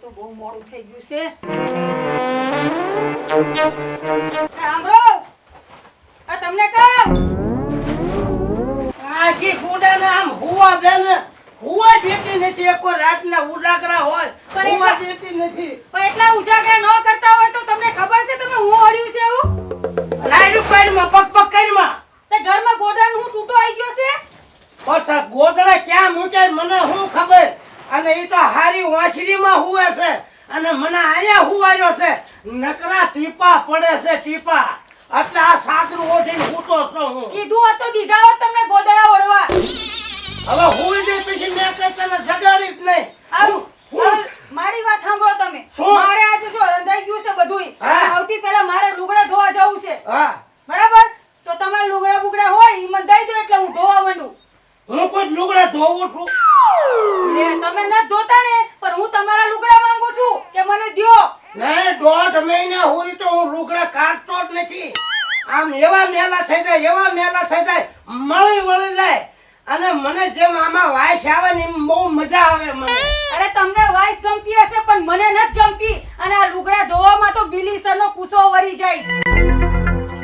તો બહુ મોડું થઈ ગયું છે. સાંભળો આ તમને કહું? આખી ગુંડા નામ હુવા બેન હુવા દેતી નથી એક રાતના ઉજાગરા હોય હુવા દેતી નથી. પણ એટલા ઉજાગરા ન કરતા હોય તો તમને ખબર છે તમે હું હળ્યું છે એવું રાયડું પાડીમાં પગ પગ કરીમાં તે ઘરમાં ગોડાનું હું તૂટો આવી ગયો છે? પણ ગોદડા ક્યાં મૂકે મને શું ખબર? અને એ તો હારી વાંછરીમાં હુવે છે. અને મને અહીંયા હુવાયો છે. નકરા ટીપા પડે છે ટીપા. એટલે આ સાદરું ઓઢીને સૂતો છો હું. કીધું હતું દીધા હોત તમને ગોદડા ઓળવા. હવે હું જે પછી મેં કે તને જગાડી જ નહીં. મારી વાત સાંભળો તમે? મારે આજે જો રંધાઈ ગયું છે બધુંય. હા. સૌથી પહેલા મારે લુગડા ધોવા જવું છે. હા. બરાબર? તો તમારે લુગડા બુગડા હોય એ મને દઈ દો એટલે હું ધોવા માંડું. હું કોઈ લુગડા ધોવું છું. લે તમે ન ધોતા ને પણ હું તમારા લુગડા માંગુ છું કે મને દ્યો. નહીં દોઢ મહિના સુધી તો હું લુગડા કાઢતો જ નથી. આમ એવા મેલા થઈ જાય એવા મેલા થઈ જાય મળી વળી જાય. અને મને જેમ આમાં વાયસ આવે ને એમ બહુ મજા આવે મને. અરે તમને વાઈસ ગમતી હશે પણ મને નથી ગમતી. અને આ લુગડા ધોવામાં તો બિલીસરનો કુસો વરી જાય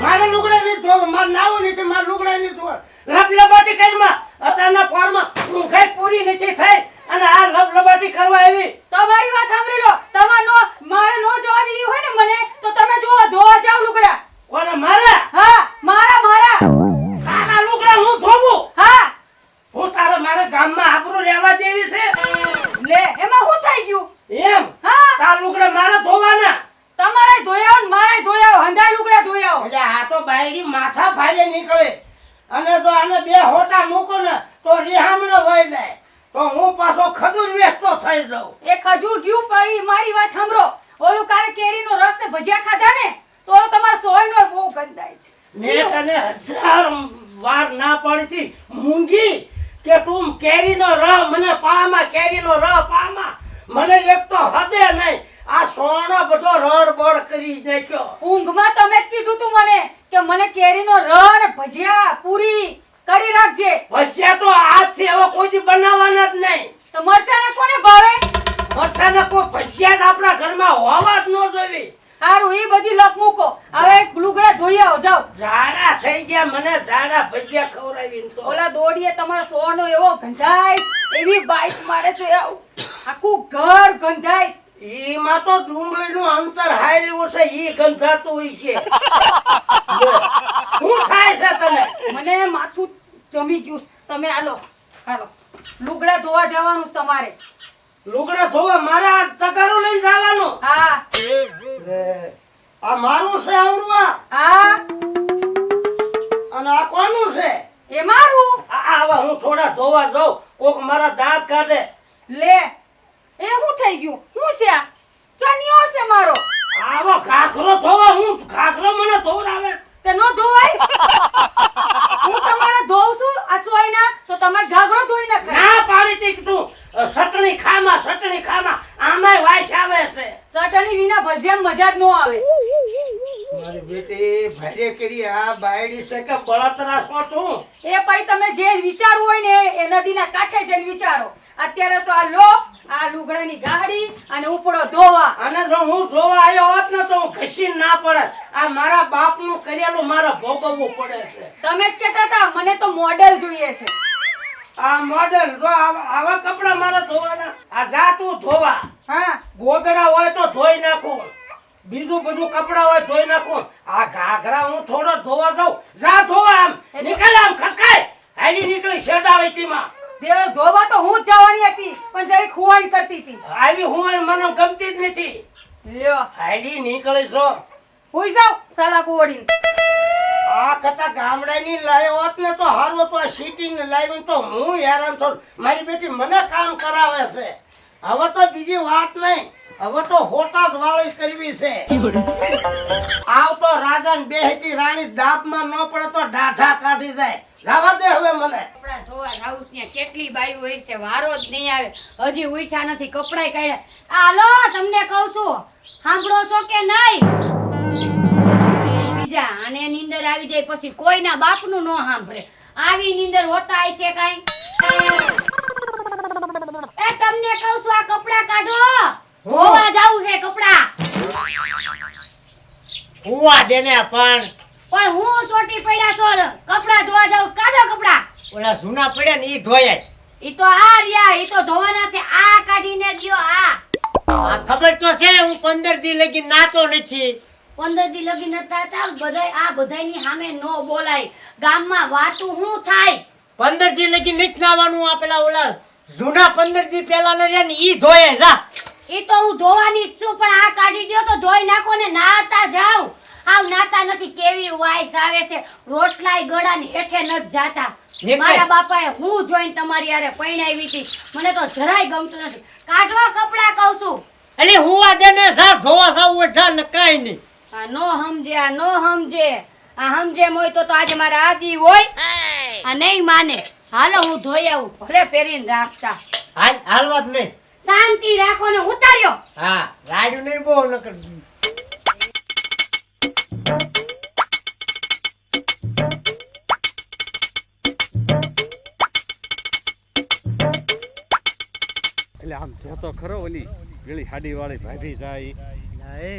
મારે લુગડા નહીં ધોવા માર નાવો નથી માર લુગડા નહીં ધોવા. લબલબાટી કરીમાં અત્યારના ફોરમાં હું કઈ પૂરી નથી થઈ અને આ લબલબાટી કરવા આવી. તમારી વાત સાંભળી લો. તમારે નો મારે નો જવા દેવી હોય ને મને તો તમે જો ધોવા જાવ લુગડા. કોને મારે? હા મારા મારા. તારા લુગડા હું ધોવું? હા. હું તારે મારા ગામમાં આબરૂ લેવા દેવી છે? લે એમાં શું થઈ ગયું? એમ? હા. તાર લુગડા મારે ધોવાના તમારે ધોયાઓ ને મારે ધોયાઓ હંધાય લુગડા ધોયાઓ એટલે તો બાયડી માથા ભારે નીકળે. અને જો આને બે હોટા મૂકો ને તો રિહામણો વહી જાય. તો હું પાછો ખજૂર વેચતો થઈ જાઉં. એ ખજૂર ગયું પડી મારી વાત સાંભળો. ઓલું કાલે કેરીનો રસ ને ભજીયા ખાધા ને તો તમારો સોયનો બહુ ગંદાય છે. મેં તને હજાર વાર ના પાડી હતી. મૂંગી કે તું કેરીનો રહ મને પામાં કેરીનો રહ પામાં. મને એક તો હદે નહીં. આ સોનો બધો રડ બડ કરી નાખ્યો. ઊંઘમાં તમે જ કીધું તું મને કે મને કેરીનો રડ ભજીયા પૂરી કરી રાખજે. ભજીયા તો આજથી હવે કોઈ બનાવવાના જ નહીં. તો મરચાના કોને ભાવે? મરચાના કોઈ ભજીયા જ આપણા ઘરમાં હોવા જ ન જોવી હારું એ બધી લખ મૂકો. હવે લુગડા ધોઈ આવો જાઓ. ઝાડા થઈ ગયા મને ઝાડા ભજીયા ખવડાવી તો. ઓલા દોડીએ તમારો સોનો એવો ગંધાય એવી બાઈક મારે છે આવું. આખું ઘર ગંધાય. ઈમાં તો ડુંગળીનું અંતર હાયલું છે ઈ ગંધાતું હોય છે. શું થાય છે તને? મને માથું જમી ગયું. તમે આલો હાલો. લુગડા ધોવા જવાનું છે તમારે. લુગડા ધોવા? મારા તગારું લઈને જવાનું? હા. આ મારું છે આવડું આ? હા. અને આ કોનું છે? એ મારું? આ આવા હું થોડા ધોવા જાઉં. કોક મારા દાંત કાઢે. લે. એ હું થઈ ગયું? શું છે આ? ચણિયો છે મારો. આવો ખાખરો ધોવા હું ખાખરો મને ધોવરાવે તે નો ધોવાય? હું તમારે ધોઉં છું આ ચોઈના તો તમારે ઘાઘરો ધોઈ નાખાય ના પાડી તી તું સટણી ખામાં સટણી ખામાં. આમાંય વાસ આવે છે. ચટણી વિના ભજીયા મજા જ ન આવે. મારી બેટી ભારે કરી આ બાયડી છે કે બળતરા છો છું એ પછી તમે જે વિચારવું હોય ને એ નદીના કાંઠે જઈને વિચારો. અત્યારે તો આ લો આ લુગડાની ગાડી અને ઉપડો ધોવા. અને જો હું ધોવા આવ્યો હોત ને તો હું ઘસીને ના પડે આ મારા બાપનું કરેલું મારે ભોગવવું પડે છે. તમે જ કહેતા હતા મને તો મોડેલ જોઈએ છે. આ મોડેલ જો આવા કપડા મારે ધોવાના. આ જા તું ધોવા. હા. ગોદડા હોય તો ધોઈ નાખું. બીજું બધું કપડા હોય ધોઈ નાખું. આ ઘાઘરા હું થોડો ધોવા જાઉં. જા ધોવા આમ. નીકળ આમ ખસકાય. હાલી નીકળી શેડાળીતીમાં દેવ ધોવા તો હું જ જવાની હતી પણ જરી ખુવાઈ કરતી હતી. આવી હું મને ગમતી જ નથી. લ્યો. હાડી નીકળી છો. હુઈ જાવ સાલા કુવડી આ કથા ગામડાની લાયો હોત ને તો હારું તો આ સીટિંગ લાવી તો હું હેરાન થો મારી બેટી મને કામ કરાવે છે. હવે તો બીજી વાત નહીં. હવે તો હોટા જ વાળી કરવી છે. આવ તો રાજા ને બેહતી રાણી દાબમાં ન પડે તો દાઢા કાઢી જાય. જવા દે હવે મને. કપડા ધોવા રાઉસ ને કેટલી બાયું હોય છે વારો જ નહીં આવે. હજી ઉઠ્યા નથી કપડાય કાઢ્યા. હાલો તમને કહું છું સાંભળો છો કે નહીં? બીજા આને નીંદર આવી જાય પછી કોઈના બાપનું નો સાંભળે. આવી નીંદર હોતા છે કાંઈ? એ તમને કહું છું આ કપડા કાઢો. હોવા જાવું છે કપડા. હોવા દેને પણ. પણ હું ચોટી પડ્યા છો કપડા ધોવા જાઉં કાઢો કપડા. ઓલા જૂના પડ્યા ને ઈ ધોયા જ. ઈ તો આ રહ્યા ઈ તો ધોવાના છે આ કાઢીને દ્યો આ. આ ખબર તો છે હું પંદર દી લગી નાતો નથી. પંદર દી લગી ન થતા બધાય આ બધાયની સામે નો બોલાય. ગામમાં વાતું હું થાય? પંદર દી લગી નથી નાવાનું આ પેલા ઓલા જૂના પંદર દી પેલા ન રહ્યા ને ઈ ધોયે જા. ઈ તો હું ધોવાની જ છું પણ આ કાઢી દ્યો તો ધોઈ નાખો ને નાતા જાવ આવ નાતા નથી કેવી વાઈસ આવે છે? રોટલાય ગળાની હેઠે ન જાતા. મારા બાપાએ હું જોઈને તમારી હારે પૈણાવી હતી. મને તો જરાય ગમતું નથી. કાઢવા કપડા કહું છું. એટલે હુવા દેને સા ધોવા સાવ હોય જા ને કાઈ નહીં. આ નો સમજે આ નો સમજે. આ સમજે હોય તો તો આજે મારા આદી હોય. આ નહીં માને. હાલો હું ધોઈ આવું. ભલે પહેરીને રાખતા. હાલ હાલવા જ નહીં. શાંતિ રાખો ને ઉતાર્યો. હા રાડ્યું નહીં બહુ નકર. એટલે આમ જોતો ખરો ઓલી પેલી હાડી વાળી ભાભી જાય. ના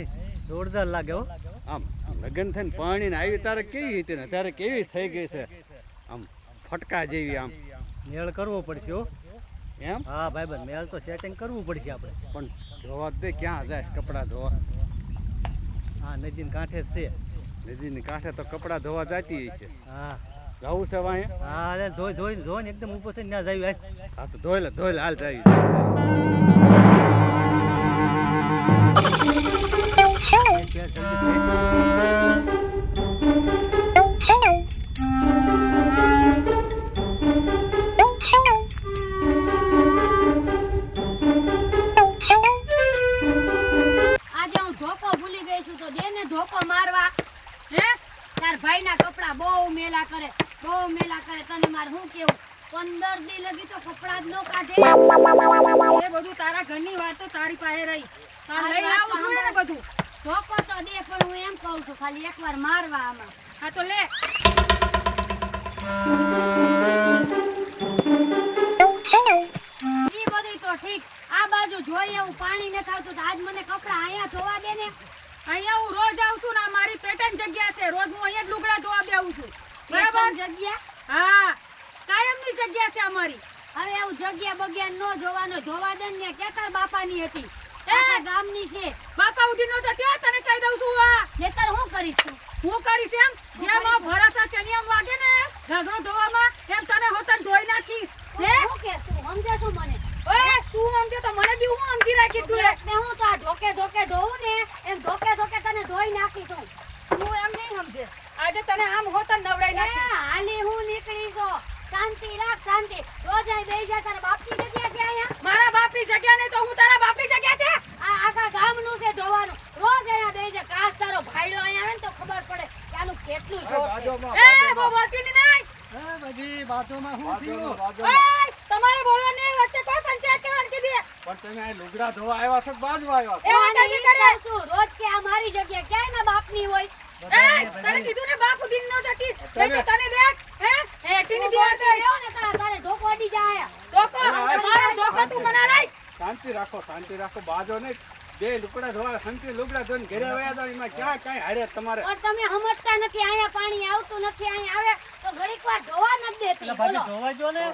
જોરદાર લાગે હો. આમ લગ્ન થઈને પાણીને આવી તારે કેવી હતી ને? ત્યારે કેવી થઈ ગઈ છે? આમ ફટકા જેવી આમ. મેળ કરવો પડશે હો. એમ? હા ભાઈ બન મેળ તો સેટિંગ કરવું પડશે આપણે. પણ જોવા દે ક્યાં જાય કપડાં ધોવા? હા નદીને કાંઠે છે. નદીની કાંઠે તો કપડાં ધોવા જતી છે હા. જવું છે વાય હા લે ધોઈ ધોઈ ધોઈ એકદમ ઉપર થઈને ના જાવી હા તો ધોઈ લે ધોઈ લે હાલ જાય જાય. આજે હું ધોકો ભૂલી ગઈ છું તો દે ધોકો મારવા. હે? તાર ભાઈના કપડા બહુ મેલા કરે. બહુ મેલા કરે તને માર હું કેવું? પંદર દી લગી તો કપડા જ નો કાઢે. એ બધું તારા ઘરની વાત તો તારી પાસે રહી. તાર લઈ આવું તો ને બધું. ધોકો તો દે પણ હું એમ કહું છું ખાલી એકવાર મારવા આમાં. હા તો લે. ઈ બધું તો ઠીક. આ બાજુ જોઈએ હું પાણી ન ખાવતું તો આજ મને કપડા અહીંયા ધોવા દે ને અહીંયા હું રોજ આવું છું ને મારી પેટર્ન જગ્યા છે. રોજ હું અહીંયા જ લુગડા ધોવા બેવું છું. બરાબર? જગ્યા? હા કાયમની જગ્યા છે અમારી. હવે એવું જગ્યા બગ્યા નો જોવાનો જોવા દે ને કેતર તાર બાપાની હતી? એ! ગામની છે. બાપા ઉધી નો જતી તને કહી દઉં છું આ. નેતર હું કરીશ તું? હું કરીશ એમ? જેમાં ભરાતા ચણિયામ વાગે ને ઘાઘરો ધોવામાં એમ તને હોતન ધોઈ નાખીશ. હે? હું કે તું? સમજે છું મને? ઓય તું સમજે તો મને બી હું સમજી રાખી તું હું તો આ ધોકે ધોકે ધોઉં ને એમ ધોકે ધોકે તને ધોઈ નાખી હું. તું એમ નહીં સમજે. આજે તને આમ હોતન નવડાઈ એ નાખી હાલી હું નીકળી ગો શાંતિ રાખ શાંતિ. રોજ અહીં બેહી જા તારા બાપની જગ્યા છે અહીંયા. મારા બાપની જગ્યા નહીં તો હું તારા બાપની જગ્યા છે? આ આખા ગામનું છે જોવાનું. રોજ અહીંયા બેહી જા. કાસ તારો ભાઈડો અહીંયા આવે ને તો ખબર પડે કે આનું કેટલું જોર છે. એ બો બોલતી નહીં નહીં હે બધી બાજુમાં શું થયું? તમારે બોલવાની વચ્ચે કોઈ પંચાયત કરવાની કીધી. પણ તમે આ લુગડા ધોવા આવ્યા છો કે બાજવા આવ્યા એ વાત કરે કહું રોજ કે આ મારી જગ્યા ક્યાંય ના બાપની હોય? એ તને કીધું ને બાપ ઉધી નો જતી નહીં તો તને દેખ હે? હેઠીની તું દિવાલ રહ્યો ને તારા તારે ધોકો અડી જાય. ધોકો મારો ધોકો તું મના નહીં શાંતિ રાખો શાંતિ રાખો બાજો ને બે લુકડા ધોવા શાંતિ લુકડા ધોઈને ઘરે આવ્યા હતા એમાં ક્યાં ક્યાંય હારે તમારે. પણ તમે સમજતા નથી અહીંયા પાણી આવતું નથી અહીંયા આવે તો ઘડીક વાર ધોવા નથી દેતી બોલો. ધોવા જો ને?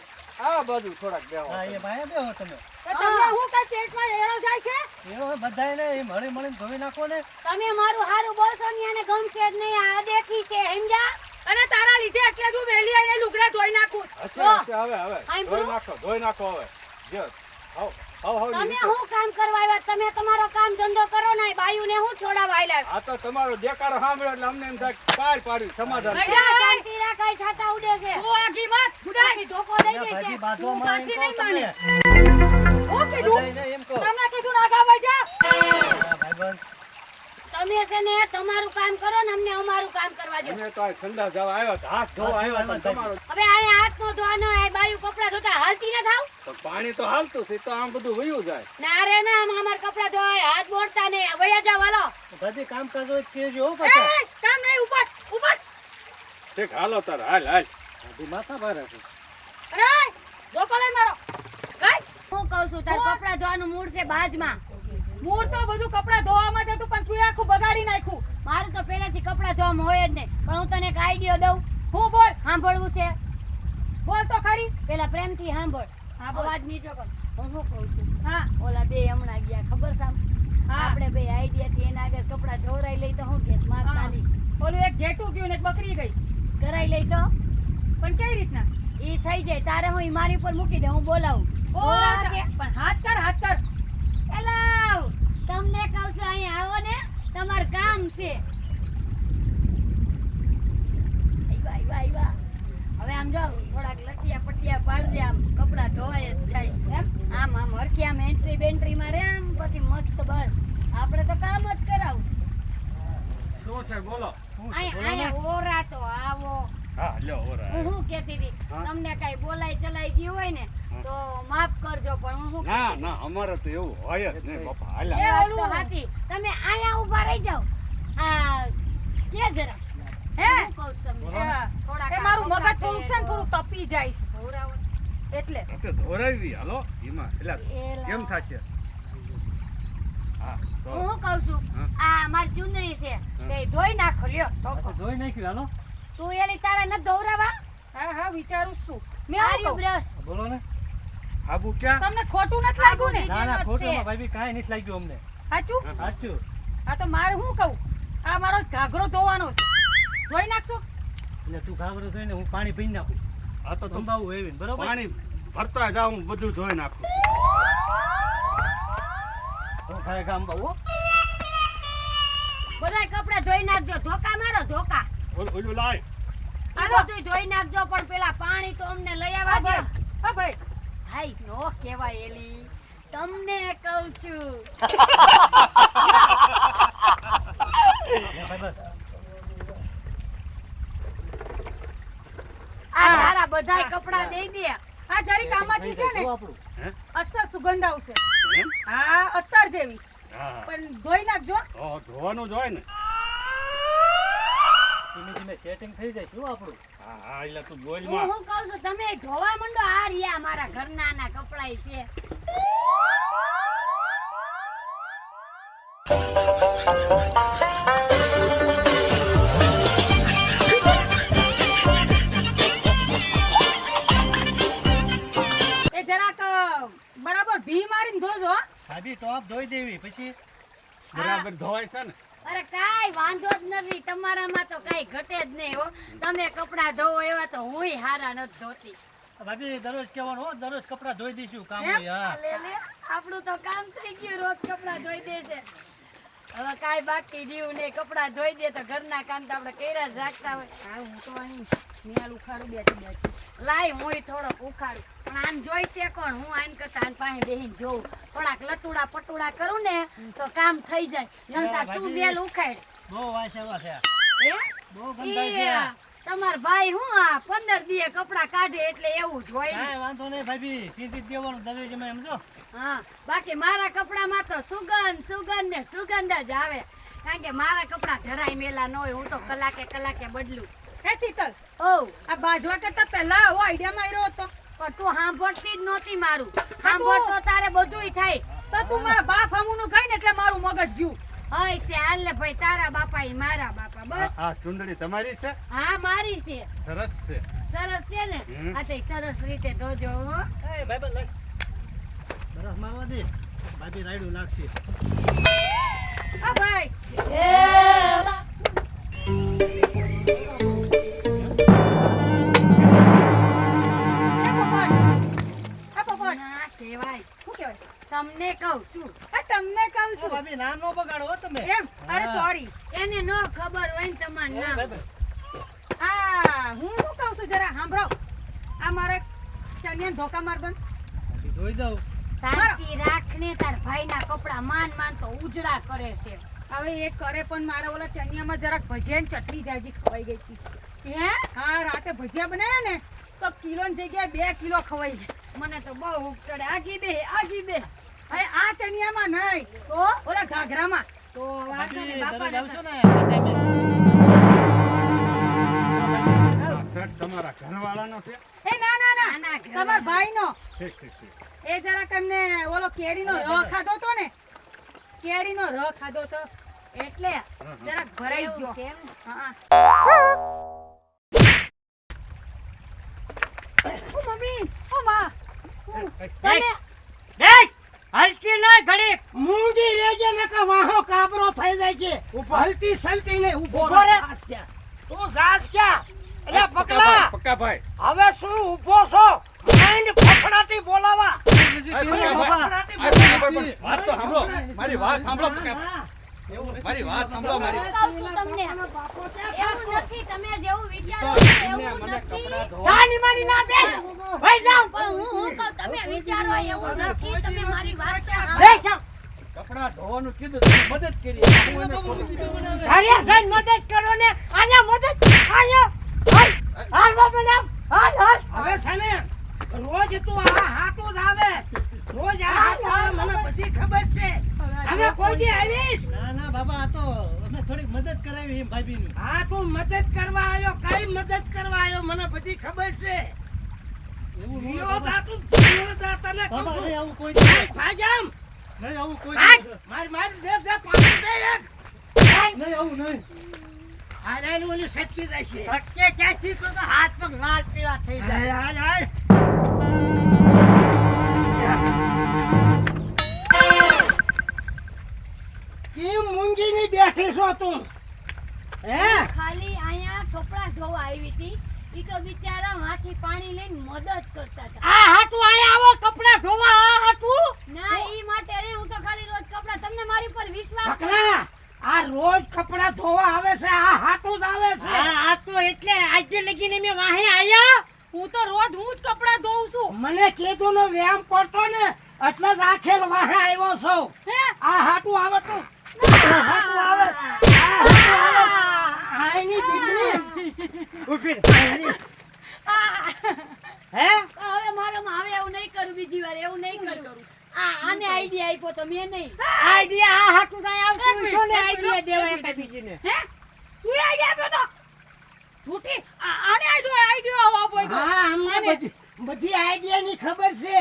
આ બાજુ થોડાક બેહો હા એ ભાઈ બેહો તમે. તમને હું. કઈ પેટમાં એરો જાય છે? એરો બધાય ને એ મળી મળીને ધોઈ નાખો ને. તમે મારું હારું બોલશો ને એને ગમશે જ નહીં આ દેખી છે સમજ્યા? અને તારા લીધે એટલે હું વેલી આઈને લુગડા ધોઈ નાખું. અચ્છા અચ્છા હવે હવે. ધોઈ નાખો ધોઈ નાખો હવે. જો હાવ તમે હું કામ કરવા આવ્યા? તમે તમારો કામ ધંધો કરો ને બાયુને હું છોડાવા આવ્યા આ તો તમારો દેકારો સાંભળ્યો એટલે અમને એમ થાય પાર પાડ્યું સમાધાન. શાંતિ રાખાય છાતા ઉડે છે. તું આગી મત ઉડાઈ ધોકો દઈ દે છે. નહીં તમે હું કીધું? બધાયને એમ કહો. તમને કીધું ના ગાવા જા. તમે છે ને તમારું કામ કરો ને અમને અમારું કામ કરવા દો. અમે તો આ સંડાસ જવા આવ્યા હતા, હાથ ધોવા આવ્યા હતા, તમારો. હવે અહીંયા હાથ નો ધોવાનો આ બાયુ કપડા ધોતા હાલતી ન થાવ પણ પાણી તો હાલતું છે તો આમ બધું વયું જાય. ના રે ના આમ અમાર કપડા ધોવાય હાથ બોળતા ને વયા જાવ હાલો. બધી કામ એ પાછા. કામ નહીં ઉપર ઉપર ઠીક હાલો તાર હાલ હાલ. માથા ભારે છે. અરે ધોકો લઈ મારો. લઈ હું કહું છું તાર કપડા ધોવાનું મૂડ છે બાજમાં. મૂળ તો બધું કપડાં ધોવામાં જ હતું પણ તું આખું બગાડી નાખ્યું. મારું તો પહેલાથી કપડાં ધોવામાં હોય જ નહીં પણ હું તને એક આઈડિયો દઉં. હું બોલ. સાંભળવું છે. બોલ તો ખરી. પેલા પ્રેમથી સાંભળ. હા. અવાજ નીચો કર. હું શું કહું છું? હા. ઓલા બે હમણાં ગયા ખબર સામ હા. આપણે બે આઈડિયા થી એના આગળ કપડા ધોરાઈ લઈ તો હું કે માર નહીં ઓલું એક ઘેટું ગયું ને એક બકરી ગઈ. કરાઈ લઈ તો? પણ કઈ રીતના? એ થઈ જાય. તારે હું મારી ઉપર મૂકી દે હું બોલાવું. ઓ, છે પણ હાથ કર હાથ કર. હેલો તમને કહું છું અહીંયા આવો ને તમાર કામ છે. આવ્યા, આવ્યા, આવ્યા. હવે આમ જો થોડાક લટિયા પટિયા પાડજે આમ કપડાં ધોવાય જ જાય. આમ આમ હરખી આમ એન્ટ્રી બેન્ટ્રી માં રે આમ પછી મસ્ત બસ. આપણે તો કામ જ કરાવું શું છે બોલો. અહીંયા અહીંયા ઓરા તો આવો. હા લ્યો ઓરા. હું કેતી હતી? તમને કઈ બોલાઈ ચલાઈ ગયું હોય ને. તો માફ કરજો પણ હું ના ના અમારે તો એવું હોય જ નહીં બાપા એ ઓલું. તો તમે અહીંયા ઊભા રહી જાઓ. આ કે જરા? હે? હું કહું છું તમને? એ મારું આ મગજ કપડાં છે ને થોડું તપી જાય છે. ધોરાવો. એટલે. તો ધોરાવી હાલો એમાં એટલે કેમ થશે? હા હું કહું છું? આ મારી ચુંદડી છે. તે ધોઈ નાખો લ્યો તો ધોઈ નાખ્યું હાલો. તું એલી તારા ન દોરાવા હા હા વિચારું છું. મેં આ આવું રહ્યું કહું. બ્રશ બોલો ને. આબુ ક્યાં? તમને ખોટું નથી લાગ્યું ને? ના ના ખોટું માં ભાઈ કાઈ નથી લાગ્યું અમને. સાચું? સાચું. આ તો મારે શું કહું? આ મારો ઘાઘરો ધોવાનો છે. ધોઈ નાખશો? એટલે તું ઘાઘરો ધોઈને હું પાણી પી નાખું. આ તો તંબાવું એવી બરોબર? પાણી ભરતા જાવ હું બધું ધોઈ નાખું. હું ખાય ગામ બાવો બધા કપડા ધોઈ નાખજો. ધોકા મારો ધોકા. ઓલું ઓલું લાય. આ બધું ધોઈ નાખજો પણ પેલા પાણી તો અમને લઈ આવવા દે હા ભાઈ. હાય નો કહેવાય એલી. તમને કહું છું. આ તારા બધાય કપડા દઈ દે આ જરીક આમાંથી છે ને અસર સુગંધ આવશે. હા અત્તર જેવી. પણ ધોઈ નાખજો. ધોવાનું જ હોય ને. ધીમે ધીમે સેટિંગ થઈ જાય શું આપણું. હા હા એટલે તું બોલ હું માં. હું કહું છું તમે ધોવા મંડો આ રહ્યા મારા ઘરના ના કપડાય છે. એ જરાક બરાબર ભી મારીને ધોજો સાબી ટોપ ધોઈ દેવી પછી બરાબર ધોવાય છે ને. અરે કાઈ વાંધો જ નથી. તમારામાં તો કાઈ ઘટે જ નહીં હો. તમે કપડાં ધોવો એવા તો હુંય હારા નથી ધોતી. ભાભી દરરોજ કહેવાનું હો દરરોજ કપડાં ધોઈ દઈશું કામ હોય હા. લે લે. આપણું તો કામ થઈ ગયું રોજ કપડાં ધોઈ દે છે. હવે કાઈ બાકી રહ્યું નહીં. કપડાં ધોઈ દે તો ઘરના કામ તો આપણે કર્યા જ રાખતા હોય. હા હું તો અહીં નિહાલ ઉખાડું બેઠી બેઠી. લાય હું થોડોક ઉખાડું. પણ આમ જોઈ છે કોણ? હું આન કરતા આન પાસે બેહીને જોઉં. થોડાક લટુડા પટુડા કરું ને તો કામ થઈ જાય. નહીંતર તું બેલ ઉખાડ. બહુ વાસ એવા છે. હે? બહુ ગંદા છે. તમાર ભાઈ હું આ પંદર દીએ કપડા કાઢે એટલે એવું જ હોય ને. વાંધો નહીં ભાભી. સીધી દેવાનું દરરોજ એમ સમજો હા બાકી મારા કપડામાં તો સુગંધ સુગંધ ને સુગંધ જ આવે. કારણ કે મારા કપડા ધરાય મેલા ન હોય. હું તો કલાકે કલાકે બદલું. હે શીતલ ઓ આ બાજવા કરતા પહેલા આવો આઈડિયા માર્યો હતો. પણ તું સાંભળતી જ નહોતી મારું. સાંભળતો તારે બધુંય થાય. તો તું મારા બાપ હમુનું ગઈ ને એટલે મારું મગજ ગયું. હોય છે હાલ ને ભાઈ તારા બાપા ઈ મારા બાપા આ બસ. આ ચુંદડી તમારી છે? હા મારી છે. સરસ છે. સરસ છે ને. આ તે સરસ રીતે ધોજો હો. એ ભાઈ બસ બરફ મારવા દે. ભાભી રાયડું નાખશે. હા ભાઈ. હે કહેવાય તમને કહું છું. આ તમને કહું છું. ભાભી નામ નો બગાડો તમે. એમ? અરે સોરી એને ન ખબર હોય ને તમારું નામ. ભાઈ બસ. આ હું શું કહું છું? જરા સાંભળો. આ મારે ચણિયા ધોકા માર દો ધોઈ દઉં શાંતિ રાખને તાર ભાઈના કપડા માન માન તો ઉજળા કરે છે. હવે એ કરે પણ મારા ઓલા ચણિયામાં જરાક ભજીયા ને ચટણી જાજી ખવાઈ ગઈ હતી. હે? હા રાતે ભજીયા બનાવ્યા ને તો કિલો ની જગ્યાએ બે કિલો ખવાઈ મને તો બહુ ઉપચડે આગી બે આગી બે. હવે આ ચણિયામાં નહીં. તો? ઓલા ઘાઘરામાં. તો વાંધો નહીં બાપા તમારા ઘરવાળાનો છે. એ ના ના ના. તમારા ભાઈનો. એ જરાક એમને ઓલો કેરીનો રસ ખાધો તો ને? કેરીનો રસ ખાધો તો એટલે? જરાક ભરાઈ ગયો. છે હા ઓ બેસ હલતી નહીં ઘડીક મૂંગી રેજે નકા વાહો કાબરો થઈ જાય છે. હલતી સલતી નહીં ઊભો રે. તું જાસ ક્યાં? અરે પકલા. પક્કા ભાઈ હવે શું ઊભો છો? માઇન્ડ ફફડાટી બોલાવા. ફફડાટી વાત સાંભળો. મારી વાત સાંભળો. મારી વાત સાંભળો મારી તમને. એવું નથી તમે જેવું વિચારો તો છો એમને એવું નથી. કપડાં માની ના બેસ ભાઈ જાઉં પણ હું હું કહું તમે વિચારો એવું નથી તમે મારી વાત સાંભળો. બેસ ધોવાનું કીધું તમે મદદ કરી. હું એને કરું. ઘરે જઈને મદદ કરો ને આયા મદદ આયા હાલ હાલ બાપા નામ હાલ હાલ. હવે છે ને રોજ તું આ હાટો જ આવે રોજ આ હાટો આવે મને બધી ખબર છે હવે કોઈ દી આવીશ ના ના બાબા તો અમે થોડીક મદદ કરાવી એમ ભાભીની. હા તું મદદ કરવા આવ્યો? કઈ મદદ કરવા આવ્યો? મને બધી ખબર છે. એવું ન હોય જીઓ બાબા. જા તું જીઓ જા તને કહું. બાબા છું. આવું કોઈ નહીં ભાઈ નહીં આવું કોઈ ભાઈ, નહીં મારી મારી દે દે પાણી દે એક. નહીં આવું નહીં. હાલ હાલ ઓલી સટકી જાય છે. સટકે ક્યાંથી તો હાથ પગ લાલ પીળા થઈ જાય. હાલ હાલ. કેમ મૂંગીની બેઠી છો તું? હે? ખાલી અહીંયા કપડાં ધોવા આવી હતી. ઈ તો બિચારા માથી પાણી લઈને મદદ કરતા હતા. આ હાટુ આયા આવો કપડા ધોવા આ હાટુ? ના ઈ માટે રે હું તો ખાલી રોજ કપડા તમને મારી પર વિશ્વાસ છે? આ રોજ કપડા ધોવા આવે છે આ હાટુ જ આવે છે. આ આ તો એટલે આજે લગીને મેં વાહે આયા. હું તો રોજ હું જ કપડાં ધોઉં છું. મને કીધું નો વ્યાયામ પડતો ને એટલે જ આખેલ વાહે આવ્યો છું. હે? આ હાટુ આવે તું બીજી વાર એવું નહીં કરું આને આઈડિયા આપ્યો મેં આઈડિયા આ હાટુ ને આઈડિયા આપ્યો તો આને આઈડિયો આઈડિયો આવો તો હા બધી બધી આઈડિયા ની ખબર છે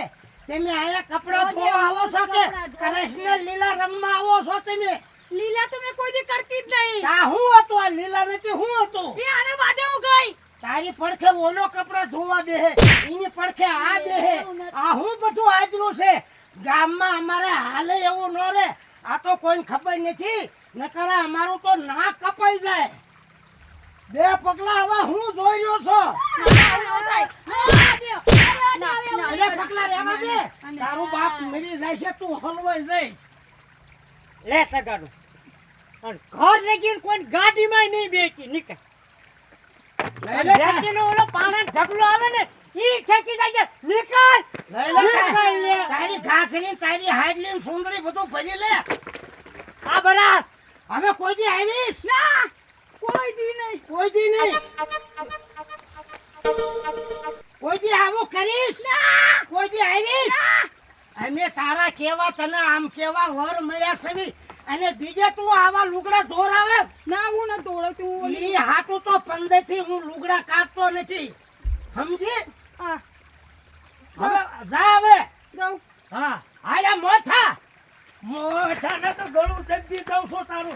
તમે આયા કપડા ધોવા આવો છો કે કૃષ્ણ લીલા રમવા આવો છો તમે લીલા તો મેં કોઈ દી કરતી જ નહીં તા હું હતું આ લીલા નથી હું હતું એ આને વાદે હું ગઈ તારી પડખે ઓલો કપડા ધોવા બેહે એની પડખે આ બેહે આ હું બધું આજનું છે ગામમાં અમારે હાલે એવું ન રે આ તો કોઈને ખબર નથી નકર અમારું તો નાક કપાઈ જાય બે પગલા હવે હું જોઈ રહ્યો છો ન. ના, ના, પગલા રહેવા દે તારું બાપ મરી જાય છે તું હલવાઈ જઈશ લે સગાડું. અને ઘર લગીને કોઈ ગાડીમાં નહીં બેસી નીકળ. બેસીને ઓલો પાણા ઢગલો આવે ને ઈ ખેંચી જાય. નીકળ. નીકળ લે. તારી ઘાઘરી તારી હાડલી સુંદરી બધું ભરી લે. આ બરાસ. હવે કોઈ દી આવીશ? ના કોઈ દી નહીં. કોઈ દી નહીં. કોઈ દી આવું કરીશ? કોઈ દી આવીશ? અમે તારા કેવા તને આમ કેવા વર મળ્યા છે અને બીજે તું આવા લુગડા ધોરાવે? ના હું ન દોડતું તું ઈ હાટું તો પંદરથી હું લુગડા કાઢતો નથી. સમજી? હવે જા હવે. હા આયા મોઠા. મોઠા ને તો ગળું દગી દઉં છું તારું.